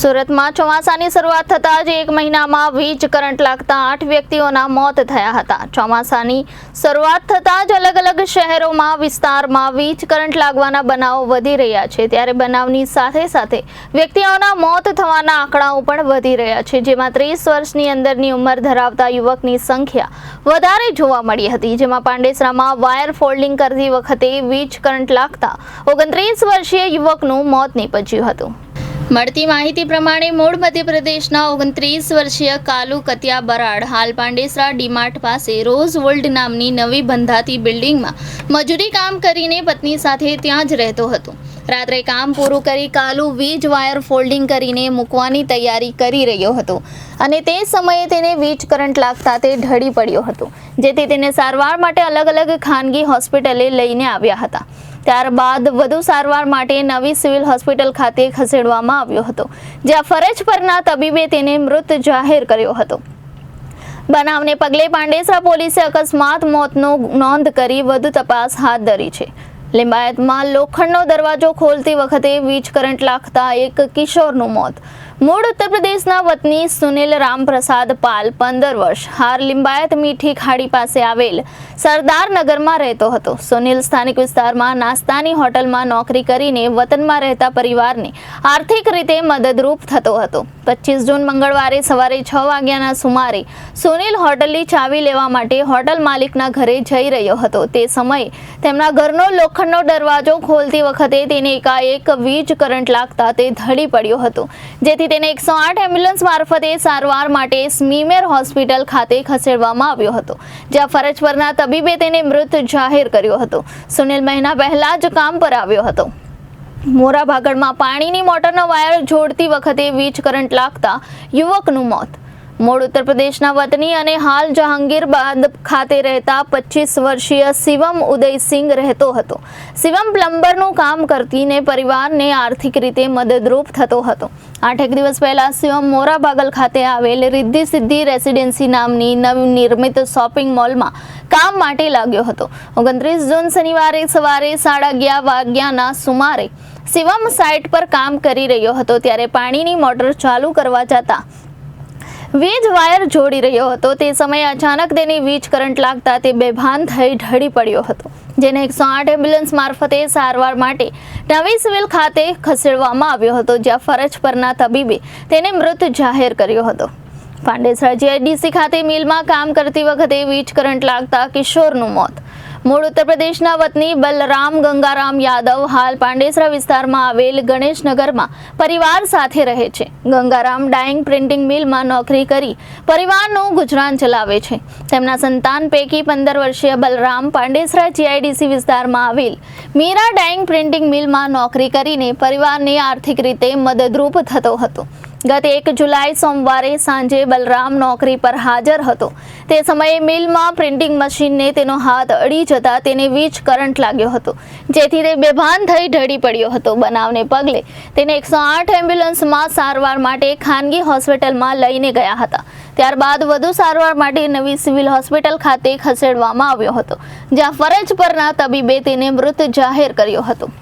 સુરતમાં ચોમાસાની શરૂઆત થતાં જ એક મહિનામાં વીજ કરંટ લાગતા આઠ વ્યક્તિઓના મોત થયા હતા. ચોમાસાની શરૂઆત થતાં જ અલગ અલગ શહેરોમાં વિસ્તારમાં વીજ કરંટ લાગવાના બનાવો વધી રહ્યા છે. ત્યારે બનાવની સાથે સાથે વ્યક્તિઓના મોત થવાના આંકડાઓ પણ વધી રહ્યા છે. જેમાં ત્રીસ વર્ષની અંદરની ઉંમર ધરાવતા યુવકની સંખ્યા વધારે જોવા મળી હતી. જેમાં પાંડેસરામાં વાયર ફોલ્ડિંગ કરતી વખતે વીજ કરંટ લાગતા ઓગણત્રીસ વર્ષીય યુવકનું મોત નીપજ્યું હતું. મળતી માહિતી પ્રમાણે મૂળ મધ્યપ્રદેશના ઓગણત્રીસ વર્ષીય કાલુ કતિયા બરાડ હાલ પાંડેસરા ડીમાર્ટ પાસે રોઝ વર્લ્ડ નામની નવી બંધાતી બિલ્ડિંગમાં મજૂરી કામ કરીને પત્ની સાથે ત્યાં જ રહેતો હતો. રાત્રે કામ પૂરું કરી કાલુ વીજ વાયર ફોલ્ડિંગ કરીને મૂકવાની તૈયારી કરી રહ્યો હતો અને તે સમયે તેને વીજ કરંટ લાગતા તે ઢળી પડ્યો હતો, જેથી તેને સારવાર માટે અલગ અલગ ખાનગી હોસ્પિટલે લઈને આવ્યા હતા. ત્યારબાદ વધુ સારવાર માટે નવી સિવિલ હોસ્પિટલ ખાતે ખસેડવામાં આવ્યો હતો, જ્યાં ફરજ પરના તબીબે તેને મૃત જાહેર કર્યો હતો. બનાવને પગલે પાંડેસરા પોલીસે અકસ્માત મોતનો નોંધ કરી વધુ તપાસ હાથ ધરી છે. લિંબાયતમાં લોખંડનો દરવાજો ખોલતી વખતે વીજ કરંટ લાગતા એક કિશોરનું મોત. મૂળ ઉત્તર પ્રદેશના વતની સુનિલ રામપ્રસાદ પાલ પંદર વર્ષ. હાર લિંબાયત મીઠી ખાડી પાસે આવેલ સરદાર નગરમાં રહેતો હતો. સુનિલ સ્થાનિક વિસ્તારમાં નાસ્તાની હોટલમાં નોકરી કરીને વતનમાં રહેતા પરિવારને આર્થિક રીતે મદદરૂપ થતો હતો. પચીસ જૂન મંગળવારે સવારે છ વાગ્યાના સુમારે સુનિલ હોટલની ચાવી લેવા માટે હોટલ માલિકના ઘરે જઈ રહ્યો હતો. તે સમયે તેમના ઘરનો લોખંડનો દરવાજો ખોલતી વખતે તેને એકાએક વીજ કરંટ લાગતા તે ધડી પડ્યો હતો. જેથી તેને એકસો આઠ એમ્બ્યુલન્સ મારફતે સારવાર માટે સ્મીમેર હોસ્પિટલ ખાતે ખસેડવામાં આવ્યો હતો, જ્યાં ફરજ પરના તબીબે તેને મૃત જાહેર કર્યો હતો. સુનિલ મહિના પહેલા જ કામ પર આવ્યો હતો. મોરા ભાગળમાં પાણીની મોટરનો વાયર જોડતી વખતે વીજ કરંટ લાગતા યુવકનું મોત મૂળ ઉત્તર પ્રદેશના વતની અને હાલ જહાંગીરબાદ ખાતે રહેતા પચીસ વર્ષીય શિવમ ઉદયસિંહ રહેતો હતો. શિવમ પ્લમ્બરનું કામ કરતીને પરિવારને આર્થિક રીતે મદદરૂપ થતો હતો. આઠેક દિવસ પહેલા શિવમ મોરા બાગલ ખાતે આવેલ રિદ્ધિ સિદ્ધિ રેસિડેન્સી નામની નવનિર્મિત શોપિંગ મોલમાં કામ માટે લાગ્યો હતો. ઓગણત્રીસ જૂન શનિવારે સવારે સાડા અગિયાર વાગ્યાના સુમારે શિવમ સાઇટ પર કામ કરી રહ્યો હતો, ત્યારે પાણીની મોટર ચાલુ કરવા જતા વીજ વાયર જોડી રહ્યો હતો. તે સમયે અચાનક તેની વીજ કરંટ લાગતા તે બેભાન થઈ ઢળી પડ્યો હતો. જેને એકસો આઠ એમ્બ્યુલન્સ મારફતે સારવાર માટે નવી સિવિલ ખાતે ખસેડવામાં આવ્યો હતો, જ્યાં ફરજ પરના તબીબે તેને મૃત જાહેર કર્યો હતો. પાંડેસરા જીઆઈડીસી ખાતે મિલમાં કામ કરતી વખતે વીજ કરંટ લાગતા કિશોરનું મોત. મૂળ ઉત્તર પ્રદેશના વતની બલરામ ગંગારામ યાદવ હાલ પાંડેસરા વિસ્તારમાં આવેલ ગણેશનગરમાં પરિવાર સાથે રહે છે. ગંગારામ ડાઇંગ પ્રિન્ટિંગ મિલમાં નોકરી કરી પરિવારનું ગુજરાન ચલાવે છે. તેમના સંતાન પૈકી પંદર વર્ષીય બલરામ પાંડેસરા જીઆઈડીસી વિસ્તારમાં આવેલ મીરા ડાઇંગ પ્રિન્ટિંગ મિલમાં નોકરી કરીને પરિવારને આર્થિક રીતે મદદરૂપ થતો હતો. ગત એક જુલાઈ સોમવારે સાંજે બલરામ નોકરી પર હાજર હતો. તે સમયે મિલમાં પ્રિન્ટિંગ મશીનને તેનો હાથ અડી જતા તેને વીજ કરંટ લાગ્યો હતો, જેથી તે બેભાન થઈ ઢળી પડ્યો હતો. બનાવને પગલે તેને એકસો આઠ એમ્બ્યુલન્સમાં સારવાર માટે ખાનગી હોસ્પિટલમાં લઈને ગયા હતા. ત્યારબાદ વધુ સારવાર માટે નવી સિવિલ હોસ્પિટલ ખાતે ખસેડવામાં આવ્યો હતો, જ્યાં ફરજ પરના તબીબે તેને મૃત જાહેર કર્યો હતો.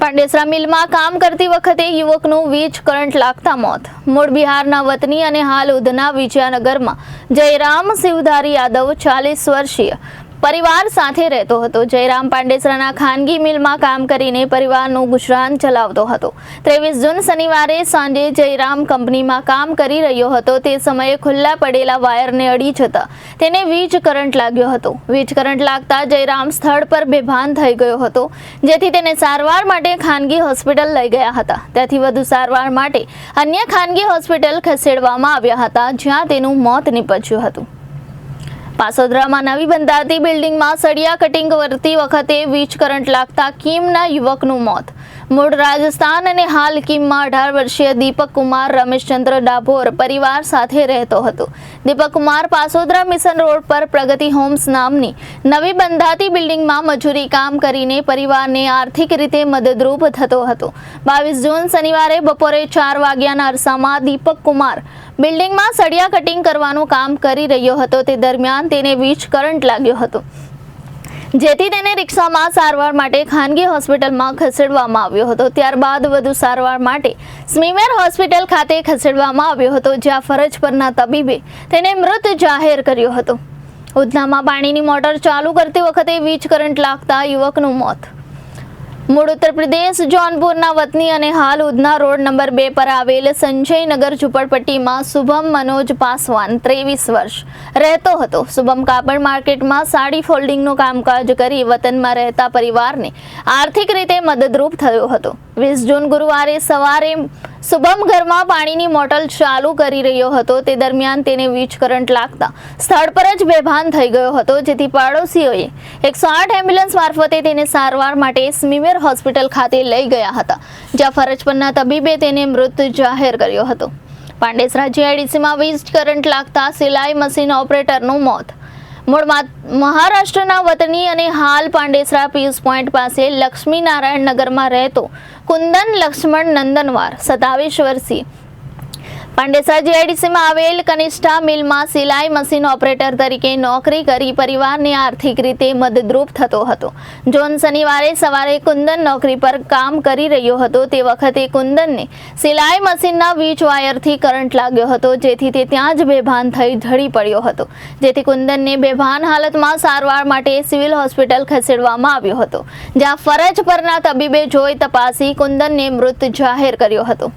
પાંડેસરા મિલમાં કામ કરતી વખતે યુવકનું વીજ કરંટ લાગતા મોત. મૂળ બિહારના વતની અને હાલ ઉધના વિજયનગરમાં જયરામ શિવધારી યાદવ ચાલીસ વર્ષીય પરિવાર સાથે રહેતો હતો. જયરામ પાંડેસરાના ખાનગી મિલમાં કામ કરીને પરિવારનું ગુજરાન ચલાવતો હતો. ત્રેવીસ જૂન શનિવારે સાંજે જયરામ કંપનીમાં કામ કરી રહ્યો હતો. તે સમયે ખુલ્લા પડેલા વાયરને અડી જતા તેને વીજ કરંટ લાગ્યો હતો. વીજ કરંટ લાગતા જયરામ સ્થળ પર બેભાન થઈ ગયો હતો, જેથી તેને સારવાર માટે ખાનગી હોસ્પિટલ લઈ ગયા હતા. ત્યાંથી વધુ સારવાર માટે અન્ય ખાનગી હોસ્પિટલ ખસેડવામાં આવ્યા હતા, જ્યાં તેનું મોત નીપજ્યું હતું. પાસોદરામાં નવી બંધાતી બિલ્ડિંગમાં સળિયા કટિંગ કરતી વખતે વીજ કરંટ લાગતા કીમના યુવકનું મોત. મૂળ રાજસ્થાન અને હાલ કિમમાં અઢાર વર્ષીય દીપક કુમાર રમેશચંદ્ર ડાભોર પરિવાર સાથે રહેતો હતો. દીપક કુમાર પાસોદરા મિશન રોડ પર પ્રગતિ હોમ્સ નામની નવી બંધાતી બિલ્ડિંગમાં મજૂરી કામ કરીને પરિવારને આર્થિક રીતે મદદરૂપ થતો હતો. બાવીસ જૂન શનિવારે બપોરે ચાર વાગ્યાના અરસામાં દીપક કુમાર બિલ્ડિંગમાં સળિયા કટિંગ કરવાનું કામ કરી રહ્યો હતો. તે દરમિયાન તેને વીજ કરંટ લાગ્યો હતો. જેથી તેને રિક્ષામાં સારવાર માટે ખાનગી હોસ્પિટલમાં ખસેડવામાં આવ્યો હતો. ત્યારબાદ વધુ સારવાર માટે સ્મીમેર હોસ્પિટલ ખાતે ખસેડવામાં આવ્યો હતો, જ્યાં ફરજ પરના તબીબે તેને મૃત જાહેર કર્યો હતો. ઉધનામાં પાણીની મોટર ચાલુ કરતી વખતે વીજ કરંટ લાગતા યુવકનું મોત મૂળ ઉત્તર પ્રદેશ જૌનપુરના વતની અને હાલ ઉધના રોડ નંબર બે પર આવેલ સંજયનગર ઝુંપડપટ્ટીમાં શુભમ મનોજ પાસવાન ત્રેવીસ વર્ષ રહેતો હતો. શુભમ કાપડ માર્કેટમાં સાડી ફોલ્ડિંગનું કામકાજ કરી વતનમાં રહેતા પરિવારને આર્થિક રીતે મદદરૂપ થયો હતો. વીસ જૂન ગુરુવારે સવારે શુભમ ઘરમાં પાણીની મોટર ચાલુ કરી રહ્યો હતો. તે દરમિયાન તેને વીજ કરંટ લાગતા સ્થળ પર જ બેભાન થઈ ગયો હતો. જેથી પાડોશીઓએ એકસો આઠ એમ્બ્યુલન્સ મારફતે તેને સારવાર માટે સ્મીમેર હોસ્પિટલ ખાતે લઈ ગયા હતા. જ્યાં ફરજ પરના તબીબે તેને મૃત જાહેર કર્યો હતો. પાંડેસરા જીઆઈડીસીમાં વીજ કરંટ લાગતા સિલાઈ મશીન ઓપરેટરનું મોત મૂળ મા- મહારાષ્ટ્રના વતની અને હાલ પાંડેસરા પીસ પોઈન્ટ પાસે લક્ષ્મીનારાયણ નગરમાં રહેતો કુંદન લક્ષ્મણ નંદનવાર, સત્તાવીસ વર્ષીય પાંડેસરા જીઆઈડીસીમાં આવેલ કનિષ્ઠા મિલમાં સિલાઈ મશીન ઓપરેટર તરીકે નોકરી કરી પરિવારને આર્થિક રીતે મદદરૂપ થતો હતો. જોન શનિવારે સવારે કુંદન નોકરી પર કામ કરી રહ્યો હતો તે વખતે કુંદનને સિલાઈ મશીનના વીજ વાયરથી કરંટ લાગ્યો હતો, જેથી તે ત્યાં જ બેભાન થઈ ઢળી પડ્યો હતો. જેથી કુંદનને બેભાન હાલતમાં સારવાર માટે સિવિલ હોસ્પિટલ ખસેડવામાં આવ્યો હતો. જ્યાં ફરજ પરના તબીબે જોઈ તપાસી કુંદનને મૃત જાહેર કર્યો હતો.